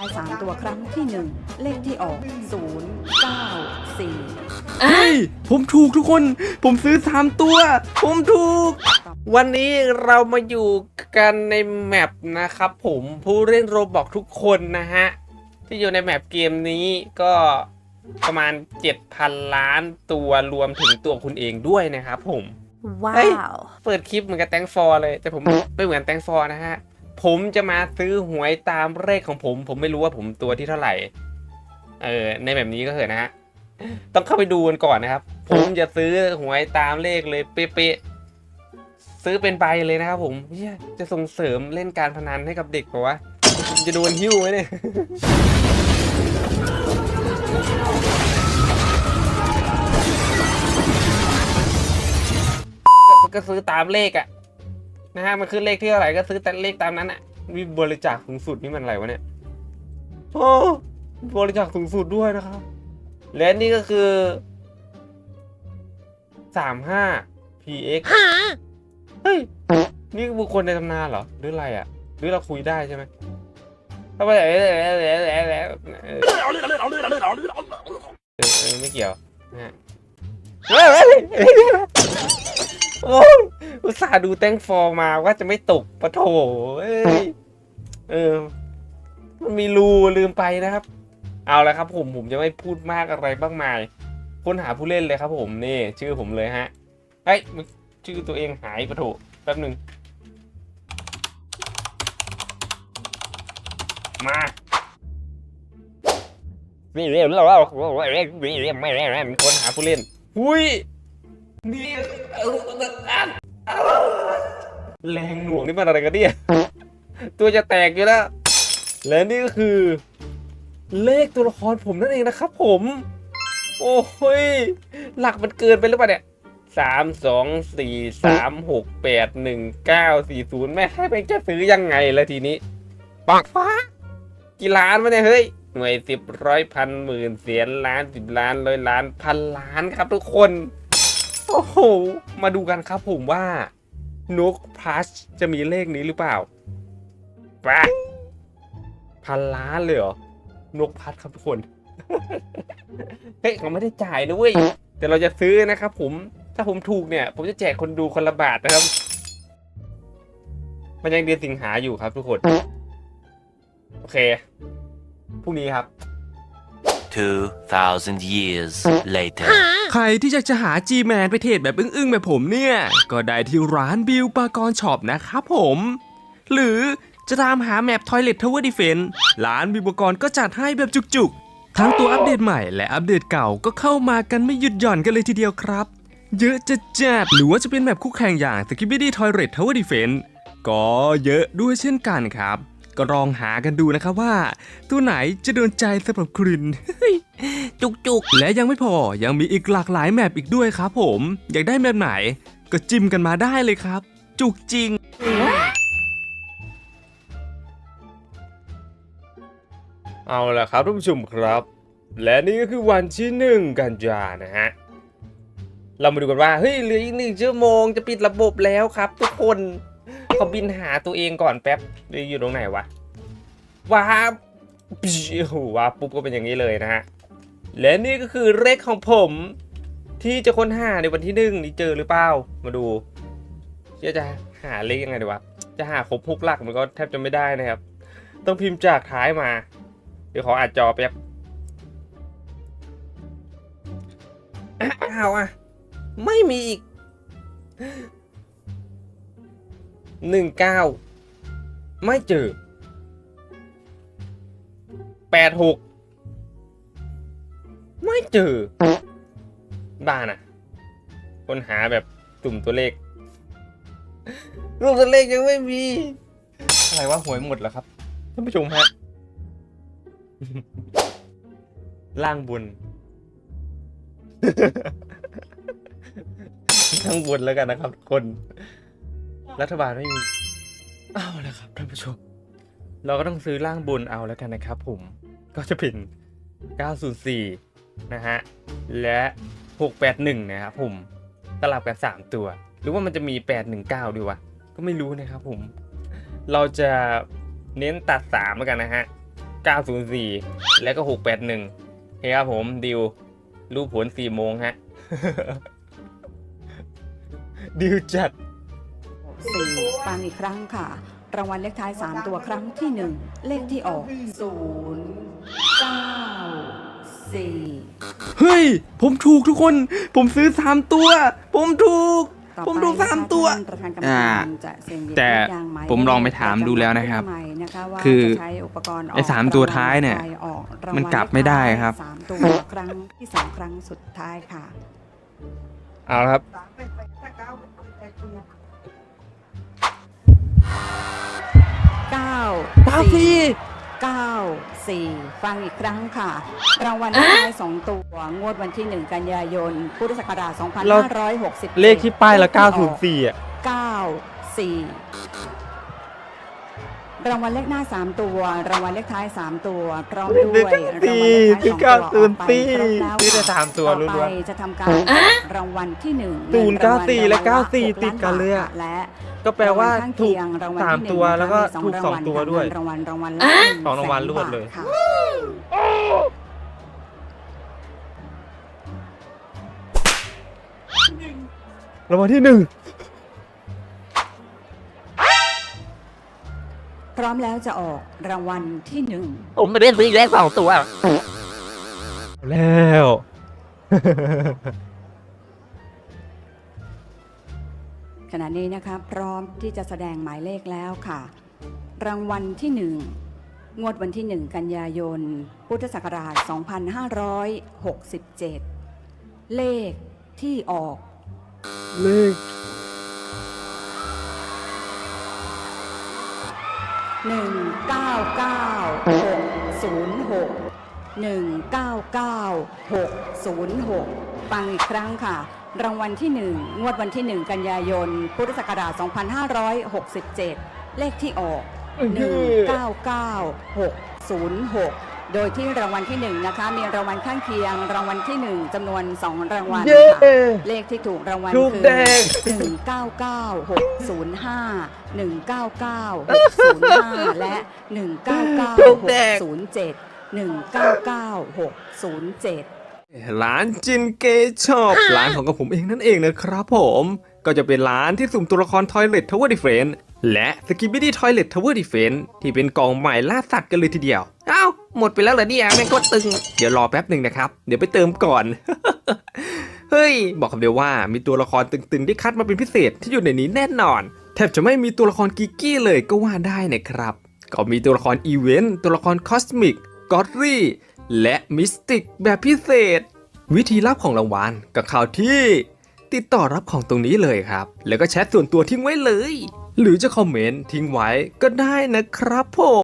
ายสามตัวครั้งที่หนึ่งเลขที่ออกศูนย์เก้าสี่เฮ้ยผมถูกทุกคน ผมซื้อสามตัว ผมถูก วันนี้เรามาอยู่กันในแมปนะครับผมผู้เล่นโรบอกทุกคนนะฮะ ที่อยู่ในแมปเกมนี้ก็ประมาณ 7,000 ล้านตัวรวมถึงตัวคุณเองด้วยนะครับผม ว้าเฮ้ยวเปิดคลิปเหมือนกับแตงฟอร์เลย แต่ผมไม่เหมือนแตงฟอร์นะฮะ ผมจะมาซื้อหวยตามเลขของผม ผมไม่รู้ว่าผมตัวที่เท่าไหร่ เออ ในแบบนี้ก็เถอะนะฮะ ต้องเข้าไปดูกันก่อนนะครับ ผมจะซื้อหวยตามเลขเลยเป๊ะๆซื้อเป็นใบเลยนะครับผมเียจะส่งเสริมเล่นการพนันให้กับเด็กปะวะจะโดนหิ้วไหมเนี่ยก็ก็ซื้อตามเลขอะ นะฮะมันคือเลขที่เท่าไหร่ก็ซื้อแต่เลขตามนั้นอะมีบริจาคสูงสุดนี่มันอะไรวะเนี่ยโอ้บริจาคสูงสุดด้วยนะครับ และนี่ก็คือสามห้า px เฮ้ยนี่บุคคลในตำนานเหรอ หรืออะไรอะหรือเราคุยได้ใช่ไหมเข้าไปแล้วแล้วแล้วแล้วแล้วไม่เกี่ยวนะฮะเฮ้ยเฮ้ยเฮ้ยโอ้ย อุตส่าห์ดูแตงฟอร์มาว่าจะไม่ตกปะโถเอ้ยเออ มันมีรูลืมไปนะครับ เอาละครับ ผมผมจะไม่พูดมากอะไรมากมาย ค้นหาผู้เล่นเลยครับ ผมนี่ ชื่อผมเลยฮะเฮ้ยชื่อตัวเองหายปะโถแป๊บหนึ่งมานี่เรียกเราเราค้นหาผู้เล่น หุยนี่ แรงหน่วงนี่มันอะไรกันเนี่ย ตัวจะแตกอยู่แล้ว และนี่ก็คือ เลขตัวละครผมนั่นเองนะครับผม โอ้ย หลักมันเกินไปหรือเปล่าเนี่ยสามสองสี่สามหกแปดหนึ่งเก้าสี่ศูนย์แม่ให้ไปจะซื้อยังไงแล้วทีนี้ปักฟ้ากี่ล้านวะเนี่ยเฮ้ยหน่วยสิบร้อยพันหมื่นเสียนล้านสิบล้านร้อยล้านพันล้านครับทุกคน โอ้โห มาดูกันครับผมว่า นกพลัสจะมีเลขนี้หรือเปล่าไปพันล้านเลยเหรอ นกพัดครับทุกคน เฮ้ยเขาไม่ได้จ่ายนะเว้ย แต่เราจะซื้อนะครับผม ถ้าผมถูกเนี่ย ผมจะแจกคนดูคนละบาทนะครับ มันยังเดือนสิงหาอยู่ครับทุกคน โอเค พรุ่งนี้ครับ 2,000 years later. ใครที่อยากจะหา G-Man ไปเทรดแบบอึ้งๆ แบบผมเนี่ย ก็ได้ที่ร้านบิลปากรช็อปนะครับผม หรือจะตามหาแมป Toilet Tower Defense ร้านบิลปากรก็จัดให้แบบจุกๆ ทั้งตัวอัปเดตใหม่และอัปเดตเก่าก็เข้ามากันไม่หยุดหย่อนกันเลยทีเดียวครับ เยอะจะจัดหรือว่าจะเป็นแบบคู่แข่งอย่าง s k i b i d y Toilet Tower Defense ก็เยอะด้วยเช่นกันครับ ก็ลองหากันดูนะครับว่า ตัวไหนจะโดนใจสำหรับคุณ จุกจุกๆและยังไม่พอยังมีอีกหลากหลายแมปอีกด้วยครับผม อยากได้แมปไหน ก็จิ้มกันมาได้เลยครับ จุกจริงเอาละครับท่านผู้ชมครับ และนี่ก็คือวันที่หนึ่งกันยานะฮะ เรามาดูกันว่า เฮ้ยเหลืออีกหนึ่งชั่วโมงจะปิดระบบแล้วครับทุกคน เขาบินหาตัวเองก่อนแป๊บออยู่ตรงไหนวะว้าปิ๊วโอ้โหว้าปุ๊บก็เป็นอย่างนี้เลยนะฮะและนี่ก็คือเลขของผม ที่จะค้นหาในวันที่หนึ่งนี่เจอหรือเปล่ามาดูเชื่อจะหาเลขยังไงดีวะจะหาครบหกหลักมันก็แทบจะไม่ได้นะครับ ต้องพิมพ์จากท้ายมา เดี๋ยวขออัดจอแป๊บอ้าวอะไม่มีอีก หนึ่งเก้าไม่เจอแปดหกไม่เจอ บ้านอะค้นหาแบบตุ่มตัวเลข รูปตัวเลขยังไม่มี อะไรวะหวยหมดแล้วครับ ท่านผู้ชมฮะ ล่างบนข้างบนแล้วกันนะครับคน รัฐบาลไม่มีเอาแล้วครับท่านผู้ชม เราก็ต้องซื้อล่างบนเอาแล้วกันนะครับผมก็จะเป็น 904 นะฮะ และ 681 นะครับผมสลับกัน 3 ตัว หรือว่ามันจะมี 819ดีวะ ก็ไม่รู้นะครับผม เราจะเน้นตัด 3 แล้วกันนะฮะ 904 แล้วก็ 681เฮ้ยครับผมดิวรู้ผล4โมงฮะ ดิวจัด สี่ฟังอีกครั้งค่ะ รางวัลเลขท้าย 3 ตัวครั้งที่ 1 เลขที่ออก 0 9 4 เฮ้ย ผมถูกทุกคน ผมซื้อสามตัว ผมถูก ต่อผมถูกไปสามตัว ท่านประธานกรรมการจะเสี่ยงหยิบแต่ลูกยางหายผมลองไปถามดูแล้วนะครับใหม่นะคะว่าคือจะใช้อุปกรณ์ออกไอ้สามตัวท้ายเนี่ยรางวัลใดออกรางวัลมันกลับไม่ได้ครับ สามตัวครั้งที่สองครั้งสุดท้ายค่ะ เอาละครับเาสี่เก้าสี่ฟังอีกครั้งค่ะ รางวัลเลขท้ายสองตัว งวดวันที่หนึ่งกันยายน พุทธศักราช2560เลขที่ป้ายละ904อะเก้าสี่ รางวัลเลขหน้าสามตัว รางวัลเลขท้ายสามตัวพร้อมด้วยรางวัลเลขท้ายสองตัวออกไปครบแล้วซื้อแต่สามตัวต่อล้ไปวนจะทำการรางวัลที่หนึ่งศูนย์เก้าสี่และงินรางวัลเก้าสี่หกติดกันเลยอะ และๆก็แปลว่าข้งถูกเคียงรางวัลสามที่หนึ่ตัวนะคะแล้วก็มีสองถูกสองรางตัวค่ะด้วยเงินรางวัลรางวัลละสองรางวัล100,000รวดเลย ค่ะ รางวัลที่หนึ่ง ร้อมแล้วจะออกรางวัลที่หนึ่งผมไม่ได้ซื้อเลขสองตัว แล้ว ขณะนี้นะคะ พร้อมที่จะแสดงหมายเลขแล้วค่ะ รางวัลที่หนึ่งงวดวันที่หนึ่งกันยายน พุทธศักราช 2567 เลขที่ออก เลข 199606 ฟังอีกครั้งค่ะ รางวัลที่ 1 งวดวันที่ 1 กันยายน พุทธศักราช 2567 เลขที่ออก 199606 โดยที่รางวัลที่หนึ่งนะคะมีรางวัลข้างเคียง รางวัลที่หนึ่งจำนวน 2 รางวัลเย้ค่ะเลขที่ถูกรางวัลถูกคือแดง 199605 199605 และ ถูกแดง 199607 199607ร้านจินเกชอบร้านของกับผมเองนั่นเองนะครับผม ก็จะเป็นร้านที่สุ่มตัวละคร Toilet Tower Defense และ Skibidi Toilet Tower Defense ที่เป็นกองใหม่ล่าสัตว์กันเลยทีเดียว เอ้า หมดไปแล้วเหรอเนี่ยแม่งก็ตึง เดี๋ยวรอแป๊บหนึ่งนะครับ เดี๋ยวไปเติมก่อน เฮ้ย บอกคำเดียวว่ามีตัวละครตึงๆที่คัดมาเป็นพิเศษที่อยู่ในนี้แน่นอน แทบจะไม่มีตัวละครกิกกี้เลยก็ว่าได้นะครับ ก็มีตัวละครอีเวนต์ตัวละครคอสมิกกอดรี่และมิสติกแบบพิเศษ วิธีรับของรางวัลกับข่าวที่ ติดต่อรับของตรงนี้เลยครับ แล้วก็แชทส่วนตัวทิ้งไว้เลย หรือจะคอมเมนต์ทิ้งไว้ก็ได้นะครับผม